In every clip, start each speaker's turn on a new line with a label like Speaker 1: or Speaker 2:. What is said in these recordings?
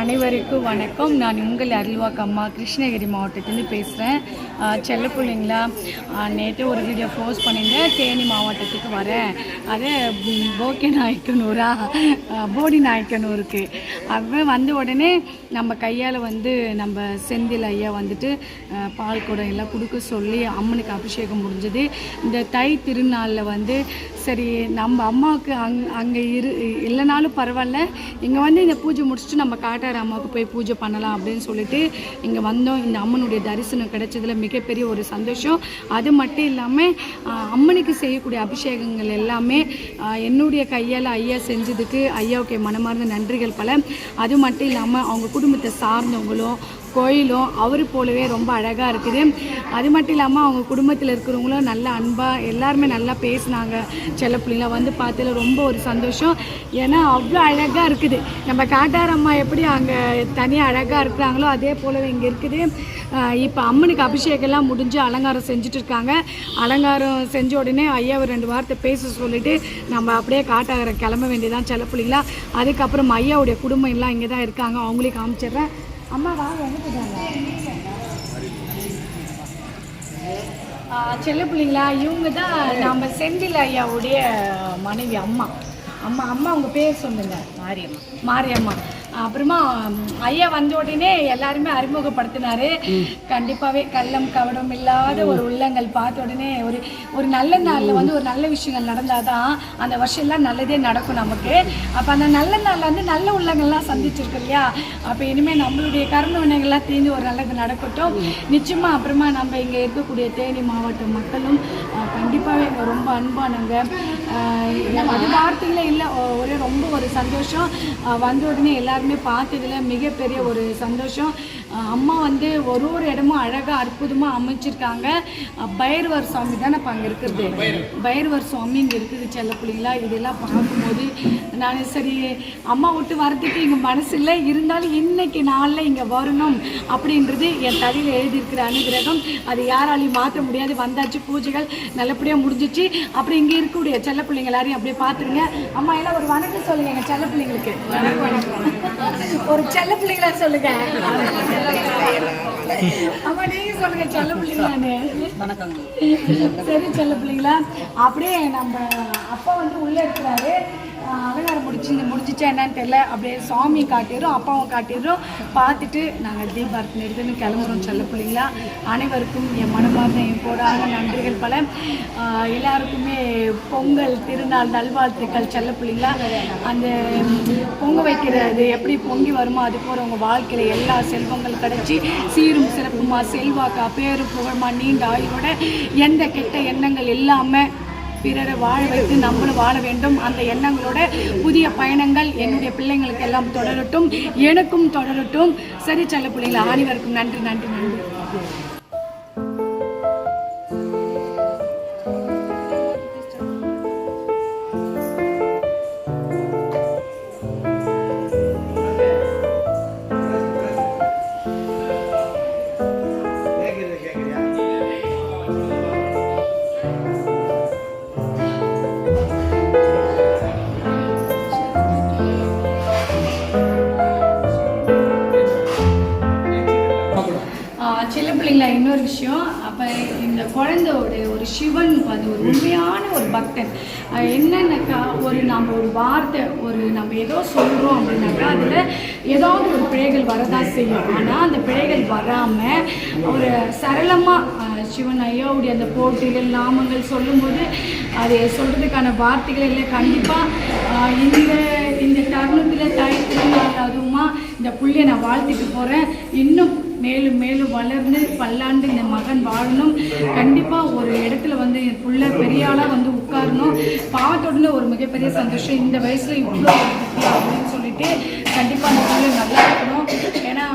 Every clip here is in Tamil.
Speaker 1: அனைவருக்கும் வணக்கம். நான் உங்கள் அருள்வாக்கு அம்மா கிருஷ்ணகிரி மாவட்டத்துலேருந்து பேசுகிறேன் செல்ல பிள்ளைங்களா நேற்று ஒரு வீடியோ போஸ்ட் பண்ணியிருந்தேன். தேனி மாவட்டத்துக்கு வரேன். அது ம், போக்கே நாயக்கனூரா போடி நாயக்கனூருக்கு அப்போ வந்த உடனே நம்ம கையால் வந்து நம்ம செந்தில் ஐயா வந்துட்டு பால் குடம் எல்லாம் கொடுக்க சொல்லி அம்மனுக்கு அபிஷேகம் முடிஞ்சது. இந்த தை திருநாளில் வந்து சரி நம்ம அம்மாவுக்கு அங் அங்கே இரு இல்லைனாலும் பரவாயில்ல. இங்கே வந்து இந்த பூஜை முடிச்சுட்டு நம்ம காட்டார அம்மாவுக்கு போய் பூஜை பண்ணலாம் அப்படின்னு சொல்லிட்டு இங்கே வந்தோம். இந்த அம்மனுடைய தரிசனம் கிடைச்சதில் மிகப்பெரிய ஒரு சந்தோஷம். அது மட்டும் இல்லாமல் அம்மனுக்கு செய்யக்கூடிய அபிஷேகங்கள் எல்லாமே என்னுடைய கையால் ஐயா செஞ்சதுக்கு ஐயாவுக்கு மனமார்ந்த நன்றிகள் பல. அது மட்டும் இல்லாமல் அவங்க குடும்பத்தை சார்ந்தவங்களும் கோயிலும் அவர் போலவே ரொம்ப அழகாக இருக்குது. அது மட்டும் இல்லாமல் அவங்க குடும்பத்தில் இருக்கிறவங்களும் நல்ல அன்பாக எல்லாருமே நல்லா பேசினாங்க. செல்ல பிள்ளைங்கள வந்து பார்த்ததில் ரொம்ப ஒரு சந்தோஷம். ஏன்னா அவ்வளோ அழகாக இருக்குது. நம்ம காட்டாரம்மா எப்படி அங்கே தனியாக அழகாக இருக்கிறாங்களோ அதே போலவே இங்கே இருக்குது. இப்போ அம்மனுக்கு அபிஷேகம்லாம் முடிஞ்சு அலங்காரம் செஞ்சுட்டு இருக்காங்க. அலங்காரம் செஞ்ச உடனே ஐயாவை ரெண்டு வார்த்தை பேச சொல்லிட்டு நம்ம அப்படியே காட்டாகரம் கிளம்ப வேண்டியதான் செல்ல பிள்ளைங்களா அதுக்கப்புறம் ஐயாவுடைய குடும்பம் எல்லாம் இங்கே தான் இருக்காங்க. அவங்களையும் காமிச்சிடுறேன். அம்மா வாங்க எங்க போயிட்டாங்க செல்ல பிள்ளைங்களா இவங்க தான் நம்ம செந்தில் ஐயாவுடைய மனைவி அம்மா. அம்மா அம்மா உங்க பேர் சொல்லுங்க மாரியம்மா. மாரியம்மா. அப்புறமா ஐயா வந்த உடனே எல்லாருமே அறிமுகப்படுத்தினாரு. கண்டிப்பாவே கள்ளம் கவடம் இல்லாத ஒரு உள்ளங்கள் பார்த்த உடனே ஒரு ஒரு நல்ல நாளில் வந்து ஒரு நல்ல விஷயங்கள் நடந்தாதான் அந்த வருஷம் எல்லாம் நல்லதே நடக்கும் நமக்கு. அப்போ அந்த நல்ல நாளில் வந்து நல்ல உள்ளங்கள்லாம் சந்திச்சிருக்கு இல்லையா? அப்போ இனிமேல் நம்மளுடைய கர்ம வினைகள்லாம் தீர்ந்து ஒரு நல்லது நடக்கட்டும். நிச்சயமா அப்புறமா நம்ம இங்கே இருக்கக்கூடிய தேனி மாவட்ட மக்களும் இங்க ரொம்ப அன்பானவங்க. அது வார்த்தைகளே இல்லை. ஒரே ஒரு சந்தோஷம். வந்த உடனே எல்லாருமே பார்த்ததுல மிகப்பெரிய ஒரு சந்தோஷம். அம்மா வந்து ஒரு ஒரு இடமும் அழகாக அற்புதமாக அமைச்சிருக்காங்க. பைரவர் சுவாமி தானே இப்போ அங்கே இருக்கிறது பைரவர் சுவாமி இங்கே இருக்குது செல்ல பிள்ளைங்களா இதெல்லாம் பார்க்கும்போது நான் சரி அம்மா விட்டு வரதுக்கு இங்கே மனசு இல்லை. இருந்தாலும் இன்னைக்கு நாளில் இங்கே வரணும் அப்படின்றது என் தலையில் எழுதியிருக்கிற அனுகிரகம். அது யாராலையும் மாற்ற முடியாது. வந்தாச்சு பூஜைகள் நல்லபடியாக முடிஞ்சிச்சு. அப்புறம் இங்கே இருக்கக்கூடிய செல்ல பிள்ளைங்க எல்லாரையும் அப்படியே பார்த்துருங்க. அம்மா எல்லாம் ஒரு வணக்கம் சொல்லுங்க எங்கள் செல்ல பிள்ளைங்களுக்கு ஒரு செல்ல பிள்ளைங்களா சொல்லுங்க? நீங்க சொல்லுங்க செல்ல பிள்ளைங்களான்னு சரி செல்ல பிள்ளைங்களா அப்படியே நம்ம அப்பா வந்து உள்ள இருக்கிறாரு. ஆஹ் அலங்காரம் முடிச்சு முடிஞ்சிச்சா என்னன்னு தெரியல. அப்படியே சாமி காட்டிடுறோம் அப்பாவும் காட்டிடுறோம் பார்த்துட்டு நாங்கள் தீபாரத்தி நிறுத்துன்னு கிளம்புறோம் செல்ல பிள்ளைங்களா? அனைவருக்கும் என் மனமார்ந்த என் போடாத நன்றிகள் பல. எல்லாருக்குமே பொங்கல் திருநாள் நல்வாழ்த்துக்கள் செல்ல பிள்ளைங்களா? அந்த பொங்க வைக்கிறது எப்படி பொங்கி வருமோ அது போல உங்கள் வாழ்க்கையில் எல்லா செல்வங்கள் கிடைச்சி சீரும் சிறப்புமா செல்வாக்கா பேரு புகழ்மா நீண்ட ஆயுளோட எந்த கெட்ட எண்ணங்கள் இல்லாமல் பிறரை வாழ வைத்து நம்மளும் வாழ வேண்டும். அந்த எண்ணங்களோட புதிய பயணங்கள் என்னுடைய பிள்ளைங்களுக்கு எல்லாம் தொடரட்டும். எனக்கும் தொடரட்டும். சரி செல்ல பிள்ளைங்களை அனைவருக்கும் நன்றி நன்றி நன்றி. உண்மையான ஒரு ஒரு நம்ம ஒரு வார்த்தை ஒரு நம்ம ஏதோ சொல்கிறோம் அப்படின்னாக்கா அதில் ஏதாவது ஒரு பிழைகள் வரதான் செய்யும். ஆனால் அந்த பிழைகள் வராமல் ஒரு சரளமாக சிவன் ஐயாவுடைய அந்த போட்டிகள் நாமங்கள் சொல்லும்போது அதை சொல்கிறதுக்கான வார்த்தைகள் இல்லை கண்டிப்பாக இந்த இந்த தருணத்தில் தாய் அதுவுமா இந்த புள்ளியை நான் வாழ்த்திட்டு போகிறேன் இன்னும் மேலும் மேலும் வளர்ந்து பல்லாண்டு இந்த மகன் வாழணும். கண்டிப்பாக ஒரு இடத்துல வந்து என் புள்ள பெரிய ஆளாக வந்து உட்காரணும். பாவத்தோட ஒரு மிகப்பெரிய சந்தோஷம். இந்த வயசில் இவ்வளோ அப்படின்னு சொல்லிட்டு கண்டிப்பாக அந்த புள்ள நல்லா இருக்கணும். ஏன்னா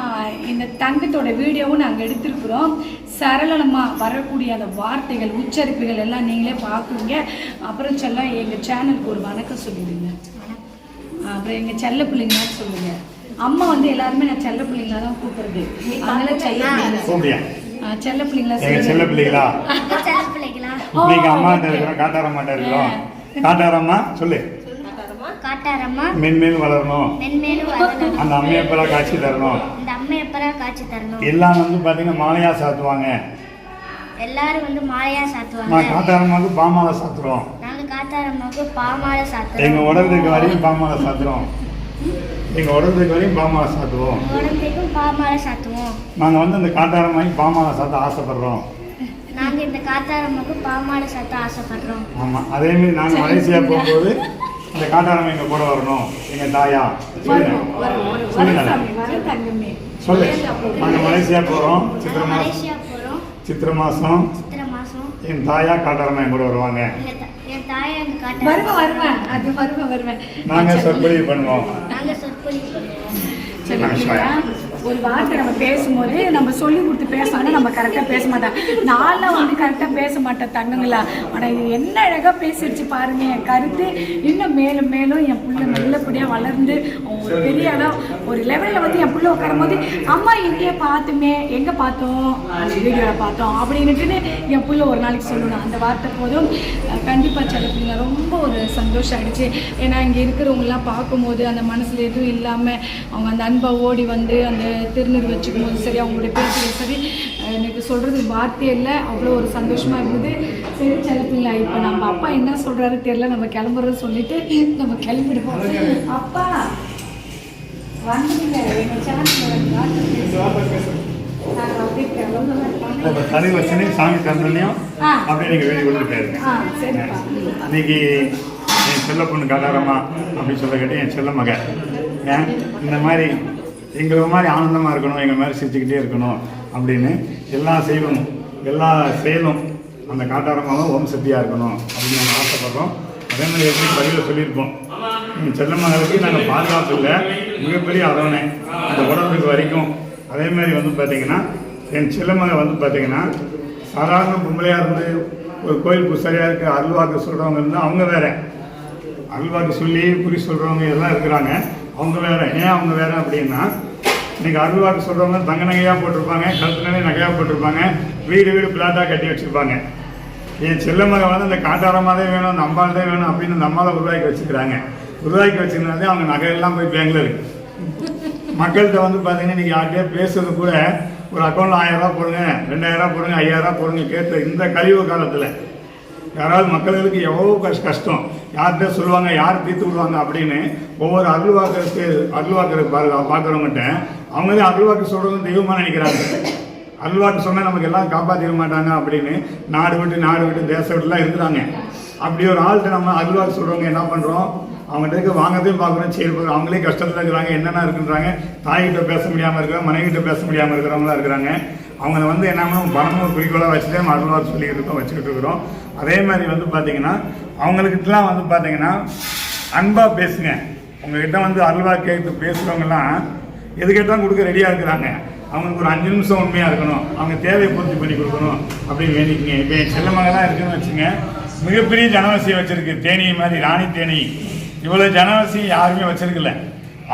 Speaker 1: இந்த தங்கத்தோட வீடியோவும் நாங்கள் எடுத்திருக்கிறோம். சரளமாக வரக்கூடிய அந்த வார்த்தைகள் உச்சரிப்புகள் எல்லாம் நீங்களே பார்க்குங்க அப்புறம் செல்ல எங்கள் சேனலுக்கு ஒரு வணக்கம் சொல்லிடுங்க. அப்புறம் எங்கள் செல்ல பிள்ளைங்க சொல்லுங்கள் அம்மா வந்து எல்லாருமே நான் செல்ல பிள்ளைங்களா தான் கூப்பிடுறது. அதனால செல்ல செல்ல பிள்ளைங்களா
Speaker 2: செல்ல
Speaker 1: ஓ,
Speaker 2: நீங்க அம்மா. இருக்கிறோம் காட்டாரம்மாட்ட இருக்கிறோம் காட்டாரம்மா சொல்லு.
Speaker 3: காட்டாரம்மா?
Speaker 2: காட்டாரம்மா?
Speaker 3: மென்மேல் வளரணும்.
Speaker 2: மென்மேலும் வளரணும்.
Speaker 3: அந்த அம்மையப்பெல்லாம் காட்சி தரணும்?
Speaker 2: இந்த அம்மா எப்பதான் காட்சி தரணும்?
Speaker 3: எல்லாம் வந்து பார்த்தீங்கன்னா மாலையாக சாத்துவாங்க.
Speaker 2: எல்லாரும் வந்து மாலையா
Speaker 3: நான்
Speaker 2: சாத்துவாங்க
Speaker 3: காட்டாரமாவுக்கு பாமாலை சாத்துறோம்.
Speaker 2: நாங்க காட்டாரம்மாவுக்கு பாமாலை
Speaker 3: எங்கள்
Speaker 2: சாத்துறோம்
Speaker 3: உடம்புக்கு வரையும் பாமாலை சாத்துறோம். எங்கள் உடம்புக்கு வரையும் பாமாலை சாத்துவோம்
Speaker 2: உடம்புக்கும் பாமாலை சாத்துவோம்
Speaker 3: நாங்கள் வந்து அந்த காட்டாரமாகி பாமாலை சாத்த ஆசைப்படுறோம்.
Speaker 2: நாங்க இந்த காட்டாரம்மாவுக்கு பாமாலை சாத்த ஆசைப்படுறோம்.
Speaker 3: ஆமாம் அதேமாரி நாங்கள் மலேசியா போகும்போது இந்த காட்டாரம் எங்கள் கூட வரணும் எங்கள் தாயா. சொல்லு நாங்கள் மலேசியா போகிறோம் சித்திரை மாதம் சித்திரை மாதம்
Speaker 2: சித்திரை மாசம்.
Speaker 3: என் தாயா காட்டாரமா என் கூட வருவாங்க.
Speaker 1: வருவேன் வருவேன் அது வருவேன் வருவேன்
Speaker 3: நாங்கள் சொற்பொழிவு பண்ணுவோம்.
Speaker 2: நாங்க சொற்பொழிவு பண்ணுவோம்.
Speaker 1: ஒரு வார்த்தை நம்ம பேசும்போது நம்ம சொல்லி கொடுத்து பேசணும் நம்ம கரெக்டாக பேச மாட்டோம் நான்லாம் வந்து கரெக்டாக பேச மாட்டேன் தண்ணுங்களா ஆனால் இது என்ன அழகாக பேசிடுச்சு பாருங்க என் கருத்து இன்னும் மேலும் மேலும் என் புள்ள நல்லபடியாக வளர்ந்து அவன் ஒரு பெரிய அளவு ஒரு லெவலில் வந்து என் புள்ள உட்காரும் போது அம்மா எங்கேயே பார்த்துமே எங்கே பார்த்தோம்? அந்த வீடியோவில் பார்த்தோம் அப்படின்னுட்டுன்னு என் புள்ள ஒரு நாளைக்கு சொல்லணும். அந்த வார்த்தை போதும். கண்டிப்பாக சில ரொம்ப ஒரு சந்தோஷம் ஆயிடுச்சு. ஏன்னா இங்கே இருக்கிறவங்கலாம் பார்க்கும்போது அந்த மனசில் எதுவும் இல்லாமல் அவங்க அந்த அன்பை ஓடி வந்து அந்த திருநீர் வச்சுக்கும் போது சரி அவங்களுடைய பேசுறது சரி. எனக்கு சொல்கிறதுக்கு வார்த்தையே இல்லை. அவ்வளோ ஒரு சந்தோஷமாக இருந்தது. சரி செலப்பில்லை இப்போ நம்ம அப்பா என்ன சொல்கிறாரு தெரியல. நம்ம கிளம்புறது சொல்லிட்டு நம்ம கிளம்பிடுவோம். அப்பா வந்துங்க எங்கள் சேனல்
Speaker 3: தலை வச்சுன்னு சாமி தந்தனையும்
Speaker 1: ஆ.
Speaker 3: அப்படியே நீங்கள் வெளியே கொண்டு போயிருங்க
Speaker 1: ஆ சரிப்பா.
Speaker 3: இன்னைக்கு என் செல்ல பொண்ணு காட்டாரம்மா அப்படின்னு சொல்ல கேட்டு என் செல்ல மக ஏன்? இந்த மாதிரி எங்களை மாதிரி ஆனந்தமாக இருக்கணும் எங்கள் மாதிரி சிரிச்சுக்கிட்டே இருக்கணும் அப்படின்னு எல்லா செயலும் எல்லா செயலும் அந்த காட்டாரமாகவும் ஓம் சக்தியாக இருக்கணும் அப்படின்னு நாங்கள் ஆசைப்படுறோம். அதே மாதிரி எப்படி பதிவில் சொல்லியிருப்போம் என் நாங்கள் பாதுகாப்பு இல்லை. மிகப்பெரிய அரவணை. அந்த உடம்புக்கு வரைக்கும். அதே மாதிரி வந்து பார்த்தீங்கன்னா என் செல்ல வந்து பார்த்தீங்கன்னா சாதாரண பொம்பளையாக இருந்து ஒரு கோயில் பூசாரியாக இருக்க அருள்வாக்கு சொல்கிறவங்க இருந்தால் அவங்க வேறு. அருள்வாக்கு சொல்லி குறி சொல்கிறவங்க எல்லாம் இருக்கிறாங்க. அவங்க வேற ஏன் அவங்க வேற அப்படின்னா இன்னைக்கு அருள்வாக்கு சொல்கிறவங்க தங்க நகையாக போட்டிருப்பாங்க கழுத்து நிறைய நகையாக போட்டிருப்பாங்க வீடு வீடு பிளாட்டாக கட்டி வச்சுருப்பாங்க. என் செல்ல மகன் வந்து அந்த காட்டாரமாதே வேணும் அந்த அம்பாள் தான் வேணும் அப்படின்னு அந்த அம்மாவை உருவாக்கி வச்சுக்கிறாங்க. உருவாக்கி வச்சுருந்தாலே அவங்க நகையெல்லாம் போய் பேங்க்ல இருக்கு. மக்கள்கிட்ட வந்து பார்த்தீங்கன்னா இன்றைக்கி யார்கிட்டயே பேசுறது கூட ஒரு அக்கௌண்ட்டில் ஆயிரம் போடுங்க ரெண்டாயிரம் போடுங்க ஐயாயிரம் ரூபா போடுங்க கேட்ட இந்த கழிவு காலத்தில் யாராவது மக்களுக்கு எவ்வளோ கஷ் கஷ்டம்? யார்கிட்ட சொல்லுவாங்க யார் தீர்த்து விடுவாங்க அப்படின்னு ஒவ்வொரு அருள்வாக்கருக்கு அருள்வாக்கருக்கு பாரு பார்க்குறவங்ககிட்ட அவங்களே அருள்வாக்கு சொல்கிறவங்க தெய்வமாக நினைக்கிறாங்க. அருள்வாக்கு சொன்னால் நமக்கு எல்லாம் காப்பாற்றிக்க மாட்டாங்க அப்படின்னு நாடு விட்டு நாடு விட்டு தேச விட்டுலாம் இருக்கிறாங்க. அப்படி ஒரு ஆள்கிட்ட நம்ம அருள்வாக்கு சொல்கிறவங்க என்ன பண்ணுறோம் அவங்ககிட்ட இருக்க வாங்கத்தையும் பார்க்குறோம் சரி போகிறோம் அவங்களே கஷ்டத்தில் இருக்கிறாங்க என்னென்ன இருக்குன்றாங்க தாய்கிட்ட பேச முடியாமல் இருக்கிறாங்க மனைவிகிட்ட பேச முடியாமல் இருக்கிறவங்களாம் இருக்கிறாங்க. அவங்கள வந்து என்ன பண்ணும் பணமும் ஒரு குறிக்கோளாக வச்சுட்டு மறுநாள் சொல்லிக்கிட்டு இருக்கோம் வச்சுக்கிட்டு இருக்கிறோம். அதே மாதிரி வந்து பார்த்தீங்கன்னா அவங்களுக்கிட்டலாம் வந்து பார்த்தீங்கன்னா அன்பாக பேசுங்க. உங்ககிட்ட வந்து அல்வா கேட்டு பேசுகிறவங்கலாம் எது கொடுக்க ரெடியாக இருக்கிறாங்க. அவங்களுக்கு ஒரு அஞ்சு நிமிஷம் உண்மையாக இருக்கணும். அவங்க தேவையை பூர்த்தி பண்ணி கொடுக்கணும் அப்படின்னு வேண்டிக்கிங்க. இப்போ என் செல்ல மகளாக இருக்குன்னு வச்சுங்க மிகப்பெரிய ஜனவசியை வச்சுருக்கு. தேனி மாதிரி ராணி தேனி. இவ்வளோ ஜனவசி யாருமே வச்சிருக்கல.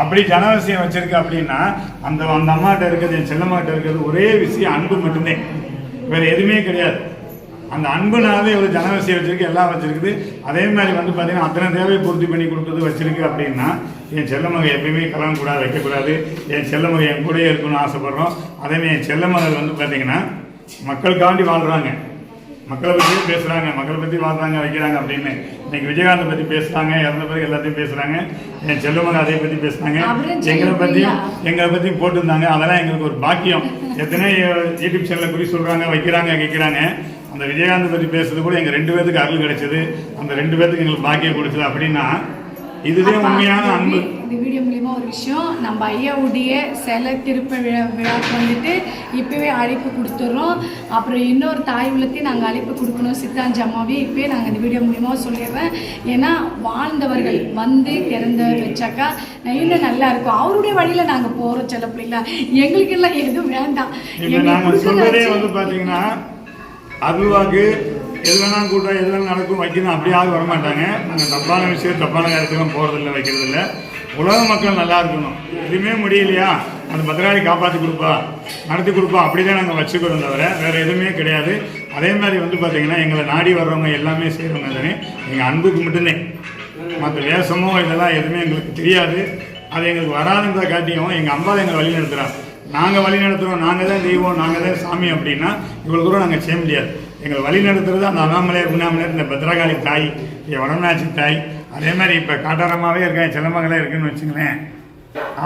Speaker 3: அப்படி ஜனவசியம் வச்சிருக்கு அப்படின்னா அந்த அந்த அம்மாட்ட இருக்கிறது என் செல்லம்மாட்ட இருக்கிறது ஒரே விஷயம் அன்பு மட்டுமே வேற எதுவுமே கிடையாது. அந்த அன்புனாலே ஒரு ஜனவசியம் வச்சிருக்கு எல்லாம் வச்சிருக்குது. அதே மாதிரி வந்து பார்த்தீங்கன்னா அத்தனை தேவையை பூர்த்தி பண்ணி கொடுத்தது வச்சிருக்கு அப்படின்னா என் செல்ல மகன் எப்பயுமே கலங்க கூடாது வைக்கக்கூடாது என் செல்ல மகன் என் கூடயே இருக்கணும்னு ஆசைப்படுறோம். அதேமாதிரி என் செல்ல மகள் வந்து பார்த்தீங்கன்னா மக்களுக்காண்டி வாழ்கிறாங்க மக்களை பற்றி பேசுகிறாங்க மக்களை பற்றி வாழ்றாங்க வைக்கிறாங்க அப்படின்னு. இன்னைக்கு விஜயகாந்தை பற்றி பேசுகிறாங்க இறந்த பிறகு எல்லாத்தையும் பேசுகிறாங்க என் செல்வமகன் அதை பற்றி பேசுனாங்க
Speaker 1: அவரும்
Speaker 3: எங்களை. பற்றியும் எங்களை பற்றியும் போட்டிருந்தாங்க. அதெல்லாம் எங்களுக்கு ஒரு பாக்கியம். எத்தனை யூடியூப் சேனலில் குறி சொல்கிறாங்க வைக்கிறாங்க கேட்குறாங்க அந்த விஜயகாந்த் பற்றி பேசுறது கூட எங்கள் ரெண்டு பேத்துக்கு அருள் கிடைச்சது. அந்த ரெண்டு பேத்துக்கு எங்களுக்கு பாக்கியம் கொடுத்தது அப்படின்னா இதுவே உண்மையான அன்பு.
Speaker 1: இந்த வீடியோ மூலியமா ஒரு விஷயம் நம்ம ஐயாவுடைய சிலை திருப்ப விழா விழாக்கு வந்துட்டு இப்பவே அழைப்பு கொடுத்துட்றோம் அப்புறம் இன்னொரு தாய் உள்ளத்தையும் நாங்கள் அழைப்பு கொடுக்கணும். சித்தாஞ்சி அம்மாவே இப்பயே நாங்கள் இந்த வீடியோ மூலியமா சொல்லிடுறேன். ஏன்னா வாழ்ந்தவர்கள் வந்து இறந்த வச்சாக்கா இன்னும் நல்லா இருக்கும். அவருடைய வழியில நாங்கள் போகிறோம் சில பிள்ளைங்களா? எங்களுக்கு எல்லாம் எதுவும் வேண்டாம்
Speaker 3: நாங்கள் வந்து பார்த்தீங்கன்னா அருள்வாக்கு எது வேணாலும் கூட்டம் எது வேணாலும் நடக்கும் வைக்கணும். அப்படியாவது யாரும் வரமாட்டாங்க. நாங்கள் தப்பான விஷயம் தப்பான காரியத்துக்கும் போகிறதில்ல வைக்கிறதில்ல. உலக மக்கள் நல்லா இருக்கணும். எதுவுமே முடியலையா? அந்த பத்திராளி காப்பாற்றி கொடுப்பா நடத்தி கொடுப்பா அப்படி தான் நாங்கள் வச்சுக்கிறோம் தவிர வேறு எதுவுமே கிடையாது. அதே மாதிரி வந்து பார்த்தீங்கன்னா எங்களை நாடி வர்றவங்க எல்லாமே செய்கிறவங்க தானே. எங்கள் அன்புக்கு மட்டுமே. மற்ற வேஷமோ இதெல்லாம் எதுவுமே எங்களுக்கு தெரியாது. அது எங்களுக்கு வராதுன்றத காட்டியும் எங்கள் அம்மா எங்களை வழி நடத்துகிறாங்க நாங்கள் வழி நடத்துகிறோம் நாங்கள் தான் தெய்வம் நாங்கள் தான் சாமி அப்படின்னா இவ்வளோ தூரம் நாங்கள் செய்ய முடியாது. எங்களை வழி நடத்துறது அந்த அண்ணாமலையார் உண்ணாமலையார் இந்த பத்ரகாளி தாய் என் வடநாச்சி தாய். அதே மாதிரி இப்போ காட்டாரமாகவே இருக்கேன் செல்லமங்களே இருக்குன்னு வச்சுங்களேன்.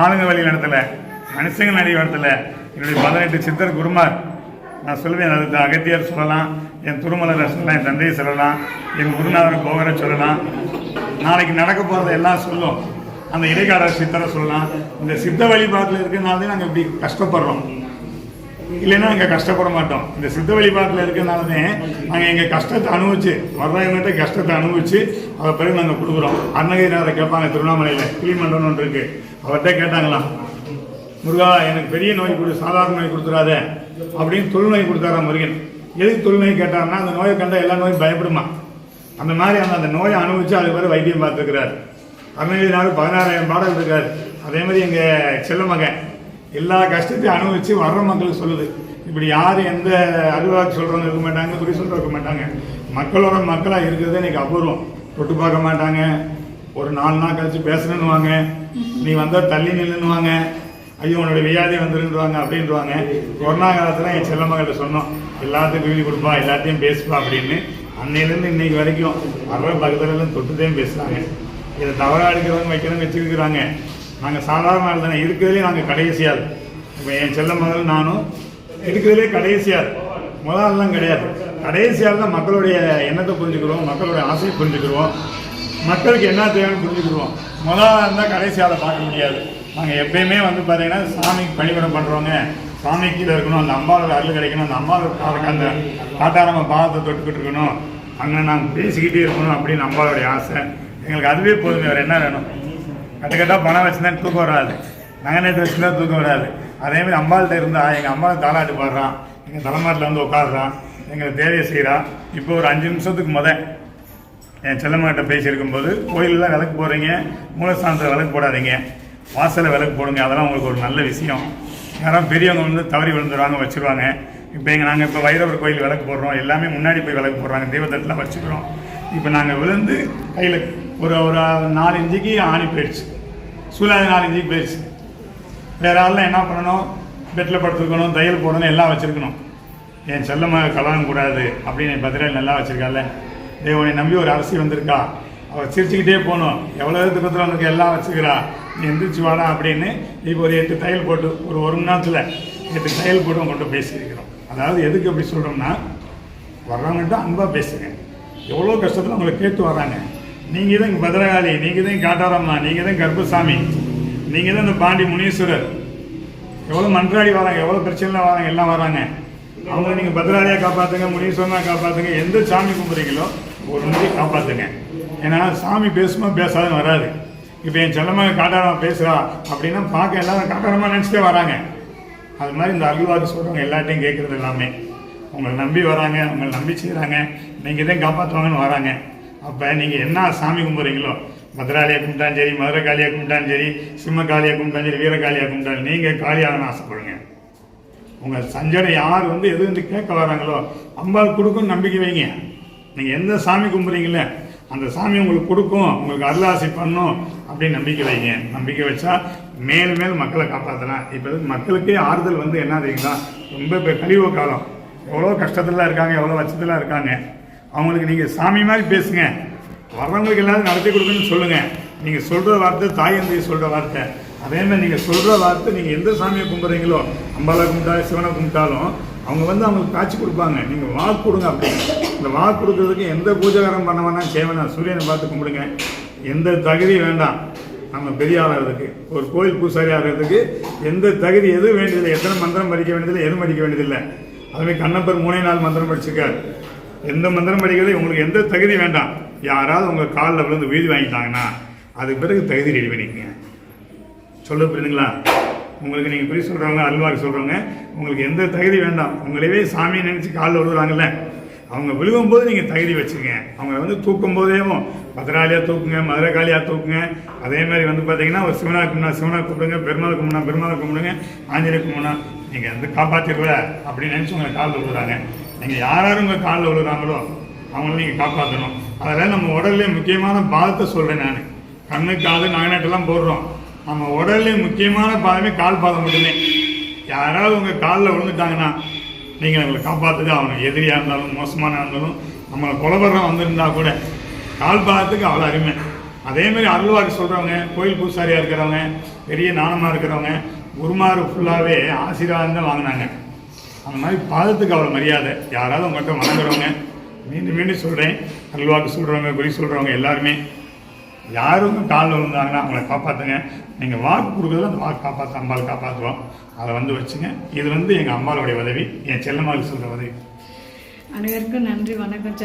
Speaker 3: ஆளுங்க வழி நடத்தலை மனுஷங்க நடி நடத்தலை. என்னுடைய பதினெட்டு சித்தர் குருமார். நான் சொல்லுவேன் அது அகத்தியர் சொல்லலாம் என் திருமலரை சொல்லலாம் என் தந்தையை சொல்லலாம் என் குருநாதர் போகரை சொல்லலாம். நாளைக்கு நடக்க போகிறத எல்லாம் சொல்லும். அந்த இடைக்காடர் சித்தரை சொல்லலாம். இந்த சித்த வழிபாட்டில் இருக்கிறனால தான் நாங்கள் இப்படி கஷ்டப்படுறோம். இல்லைன்னா அங்கே கஷ்டப்பட மாட்டோம். இந்த சித்த வழிபாட்டில் இருக்கிறனால தான் நாங்கள் எங்கள் கஷ்டத்தை அனுபவிச்சு வர்றவங்ககிட்ட கஷ்டத்தை அனுபவிச்சு அதை பிறகு நாங்கள் கொடுக்குறோம். அன்னகிரிநாதரை கேட்பாங்க திருவண்ணாமலையில் கிளிமண்டலம் ஒன்று இருக்குது அவர்கிட்ட கேட்டாங்களாம் முருகா எனக்கு பெரிய நோய் கொடு சாதாரண நோய் கொடுத்துடாத அப்படின்னு தொழுநோய் கொடுத்தாரா முருகன். எதுக்கு தொழுநோய் கேட்டாருன்னா அந்த நோயை கண்டால் எல்லா நோயும் பயப்படுமா? அந்த மாதிரி அந்த அந்த நோயை அனுபவிச்சு அதுக்கு பேர் வைத்தியம் பார்த்துருக்கிறார். அருணகிரிநாதர் பதினாறாயிரம் பாடல் இருக்கார். அதே மாதிரி எங்கள் செல்ல மகன் எல்லா கஷ்டத்தையும் அனுபவிச்சு வர்ற மக்களுக்கு சொல்லுது. இப்படி யார் எந்த அறிவாக்கு சொல்கிறவங்க இருக்க மாட்டாங்க குறி சொல்கிறவங்க இருக்க மாட்டாங்க. மக்களோட மக்களாக இருக்கிறது இன்னைக்கு அபூர்வம். தொட்டு பார்க்க மாட்டாங்க. ஒரு நாலு நாள் கழிச்சு பேசணுன்னுவாங்க நீ வந்தால் தள்ளி நில்லுன்னுவாங்க. ஐயோ உன்னோட வியாதி வந்துருன்றாங்க அப்படின்றவாங்க கொரோனா காலத்தில் என் செல்ல மகிட்ட சொன்னோம் எல்லாத்துக்கும் வீடு கொடுப்பா எல்லாத்தையும் பேசுப்பா அப்படின்னு. அன்னையிலேருந்து இன்னைக்கு வரைக்கும் வர்ற பக்கத்துலலாம் தொட்டுதான் பேசுகிறாங்க இதை தவறாக எடுக்கிறவங்க வைக்கிறவங்க வச்சுருக்கிறாங்க. நாங்கள் சாதாரண ஆள் தானே இருக்கிறதுலே நாங்கள் கடைசியாள் இப்போ என் செல்ல மகள் நானும் இருக்கிறதுலே கடைசியாள் முதல் ஆள்லாம் கிடையாது. கடைசியாக தான் மக்களுடைய எண்ணத்தை புரிஞ்சுக்கிறோம் மக்களுடைய ஆசையை புரிஞ்சுக்கிறோம் மக்களுக்கு என்ன தேவைன்னு புரிஞ்சுக்கிடுவோம். முதல்ல இருந்தால் கடைசியால் பார்க்க முடியாது. நாங்கள் எப்பயுமே வந்து பார்த்தீங்கன்னா சாமிக்கு பணிபுரம் பண்ணுறவங்க சாமி கீழே இருக்கணும் அந்த அம்பாவோட அருள் கிடைக்கணும் அந்த அம்பாவோட அந்த காட்டாரம்ம பாதத்தை தொட்டுக்கிட்டு இருக்கணும். அங்கே நாங்கள் பேசிக்கிட்டே இருக்கணும் அப்படின்னு அம்பாவுடைய ஆசை. எங்களுக்கு அதுவே போதும். வேறு என்ன வேணும்? கட்டுக்கட்டாக பணம் வச்சுருந்தா தூக்கம் வராது. நகை நேற்று வச்சுருந்தா தூக்கம் வராது. அதேமாதிரி அம்பாள்கிட்ட இருந்தா எங்கள் அம்மா தாலாட்டு பாடுறான் எங்கள் தலைமாட்டில் வந்து உட்காடுறான் எங்களை தேவையை செய்கிறான் இப்போ ஒரு அஞ்சு நிமிஷத்துக்கு முத என் செல்லம்மாட்ட பேசியிருக்கும்போது கோயிலெலாம் விளக்கு போடுறீங்க மூலஸ்தானத்தில் விளக்கு போடாதீங்க வாசலில் விளக்கு போடுங்க அதெல்லாம் உங்களுக்கு ஒரு நல்ல விஷயம். யாரும் பெரியவங்க வந்து தவறி விழுந்துருவாங்க வச்சுருவாங்க. இப்போ எங்கள் நாங்கள் இப்போ வைரவர் கோயில் விளக்கு போடுறோம் எல்லாமே முன்னாடி போய் விளக்கு போடுறாங்க தெய்வத்தட்டெலாம் வச்சுக்கிறோம். இப்போ நாங்கள் விழுந்து கையில் ஒரு ஒரு நாலு இஞ்சுக்கு ஆணி போயிடுச்சு. சூழ்நிலை நாலு போயிடுச்சு. வேற ஆள்லாம் என்ன பண்ணணும்? பெட்டில் படுத்துருக்கணும் தையல் போடணும் எல்லாம் வச்சுருக்கணும். என் செல்லமாக கலங்க கூடாது அப்படின்னு என் பத்திரிகை நல்லா வச்சிருக்கால தேவனை நம்பி ஒரு அரசி வந்திருக்கா. அவள் சிரிச்சுக்கிட்டே போகணும். எவ்வளோ துக்கத்தில் உனக்கு எல்லாம் வச்சுக்கிறா. நீ எந்திரிச்சு வாடா அப்படின்னு இப்போ ஒரு எட்டு தையல் போட்டு ஒரு ஒரு மணி நேரத்தில் எட்டு தையல் போட்டு கொண்டு பேசியிருக்கிறோம். அதாவது எதுக்கு அப்படி சொல்கிறோம்னா வர்றவங்கள்ட்ட அன்பாக பேசுங்க. எவ்வளோ கஷ்டத்தில் உங்களை கேட்டு வராங்க நீங்கள் தான் இங்கே பத்ரகாளி நீங்கள் தான் காட்டாரம்மா நீங்கள் தான் கர்ப்பசாமி நீங்கள் தான் இந்த பாண்டி முனீஸ்வரர். எவ்வளோ மன்றாடி வராங்க எவ்வளோ பிரச்சனைலாம் வராங்க எல்லாம் வராங்க. அவங்கள நீங்கள் பத்ராலியாக காப்பாற்றுங்க முனீஸ்வரனாக காப்பாற்றுங்க எந்த சாமி கும்பிட்றீங்களோ ஒரு முறை காப்பாற்றுங்க ஏன்னா சாமி பேசுமா பேசாதுன்னு வராது. இப்போ என் செல்லமாக காட்டாரமாக பேசுகிறா அப்படின்னா பார்க்க எல்லாரும் காட்டாரமாக நினச்சிட்டே வராங்க. அது மாதிரி இந்த அருள்வாக்கு சொல்கிறவங்க எல்லாத்தையும் கேட்குறது எல்லாமே. உங்களை நம்பி வராங்க உங்களை நம்பி செய்கிறாங்க நீங்கள் தான் காப்பாற்றுவாங்கன்னு வராங்க. அப்போ நீங்கள் என்ன சாமி கும்பிட்றீங்களோ பத்ராலியை கும்பிட்டாலும் சரி மதுரை காளியாக கும்பிட்டாலும் சரி சிம்ம காளியாக கும்பிட்டாலும் சரி வீரகாளியாக கும்பிட்டாலும் நீங்கள் காளியாகனு ஆசைப்படுங்க. உங்கள் சஞ்சடை யார் வந்து எது வந்து கேட்க வராங்களோ அம்பாள் கொடுக்கும் நம்பிக்கை வைங்க. நீங்கள் எந்த சாமி கும்பிட்றீங்களே அந்த சாமி உங்களுக்கு கொடுக்கும் உங்களுக்கு அருளாசை பண்ணும் அப்படின்னு நம்பிக்கை வைங்க. நம்பிக்கை வச்சா மேல் மேல் மக்களை காப்பாற்றலாம் இப்போ மக்களுக்கே ஆறுதல் வந்து என்ன தெரியுங்களா? ரொம்ப இப்போ கழிவு காலம். எவ்வளோ கஷ்டத்துலாம் இருக்காங்க எவ்வளோ வச்சத்துலாம் இருக்காங்க. அவங்களுக்கு நீங்கள் சாமி மாதிரி பேசுங்க. வர்றவங்களுக்கு எல்லாரும் நடத்தி கொடுக்குன்னு சொல்லுங்கள் நீங்கள் சொல்கிற வார்த்தை தாயந்தையை சொல்கிற வார்த்தை. அதே மாதிரி நீங்கள் சொல்கிற வார்த்தை நீங்கள் எந்த சாமியை கும்பிட்றீங்களோ அம்பாலை கும்பிட்டாலும் சிவனை கும்பிட்டாலும் அவங்க வந்து அவங்களுக்கு காட்சி கொடுப்பாங்க. நீங்கள் வாக்கு கொடுங்க அப்படி. இந்த வாக்கு கொடுக்கறதுக்கு எந்த பூஜாகாரம் பண்ண வேணாம் செய்ய வேணாம். சூரியனை பார்த்து கும்பிடுங்க. எந்த தகுதி வேண்டாம். நம்ம பெரிய ஆளாகிறதுக்கு ஒரு கோயில் பூசாரி ஆகிறதுக்கு எந்த தகுதி எதுவும் வேண்டியதில்லை. எத்தனை மந்திரம் படிக்க வேண்டியதில்லை எதுவும் படிக்க வேண்டியதில்லை. அதுமாதிரி கண்ணப்பர் மூணே நாள் மந்திரம் படிச்சிருக்காரு. எந்த மந்திரம் படிக்கிறது உங்களுக்கு எந்த தகுதி வேண்டாம். யாராவது உங்கள் காலில் விழுந்து வீதி வாங்கிட்டாங்கன்னா அதுக்கு பிறகு தகுதி ரெடி பண்ணிக்கோங்க. சொல்ல புரியுதுங்களா உங்களுக்கு நீங்கள் புரிய சொல்கிறவங்க அல்வாக்கு சொல்கிறவங்க உங்களுக்கு எந்த தகுதி வேண்டாம். உங்களவே சாமியை நினச்சி காலில் விழுகிறாங்கல்ல அவங்க விழுகும்போது நீங்கள் தகுதி வச்சுங்க அவங்க வந்து தூக்கும் போதேவும் பத்திராளியாக தூக்குங்க மதுரை காளியாக தூக்குங்க. அதே மாதிரி வந்து பார்த்தீங்கன்னா ஒரு சிவனா கும்பிடா சிவனா கும்பிடுங்க பெருமாள் கும்பிடா பெருமாள் கும்பிடுங்க ஆஞ்சநேய கும்பிடா நீங்கள் வந்து காப்பாற்றிடுவ அப்படின்னு நினச்சி உங்களை காலில் விழுறாங்க நீங்கள் யார் யார் உங்கள் காலில் விழுறாங்களோ அவங்கள நீங்கள் காப்பாற்றணும் அதில் நம்ம உடல்ல முக்கியமான பாதத்தை சொல்கிறேன் நான். கண்ணு காது நகநாட்டெல்லாம் போடுறோம். நம்ம உடல்ல முக்கியமான பாதமே கால் பாதம் மட்டுமே. யாராவது உங்கள் காலில் விழுந்துட்டாங்கன்னா நீங்கள் அவங்களை காப்பாற்றுது அவங்க எதிரியாக இருந்தாலும் மோசமான இருந்தாலும் நம்மளை கொலபரம் வந்திருந்தா கூட கால் பாதத்துக்கு அவ்வளோ அருமை. அதே மாதிரி அருள்வாக்கு சொல்கிறவங்க கோயில் பூசாரியாக இருக்கிறவங்க பெரிய நாணமாக இருக்கிறவங்க குருமார் ஃபுல்லாகவே ஆசீர்வாதம் தான் வாங்கினாங்க. அந்த மாதிரி பாதத்துக்கு அவ்வளோ மரியாதை. யாராவது உங்கள்கிட்ட வணங்குறவங்க மீண்டும் மீண்டும் சொல்கிறேன் அல்வாக்கு சொல்கிறவங்க குறி சொல்கிறவங்க எல்லாருமே யாரும் காலில் விழுந்தாங்கன்னா அவங்கள காப்பாற்றுங்க நீங்கள் வாக்கு கொடுக்குறது அந்த வாக்கு காப்பாற்ற அம்பாள் காப்பாற்றுவோம் அதை வந்து வச்சுங்க. இது வந்து எங்கள் அம்பாளுடைய உதவி என் செல்லம்மாளுக்கு சொல்கிற உதவி.
Speaker 1: அனைவருக்கும் நன்றி வணக்கம்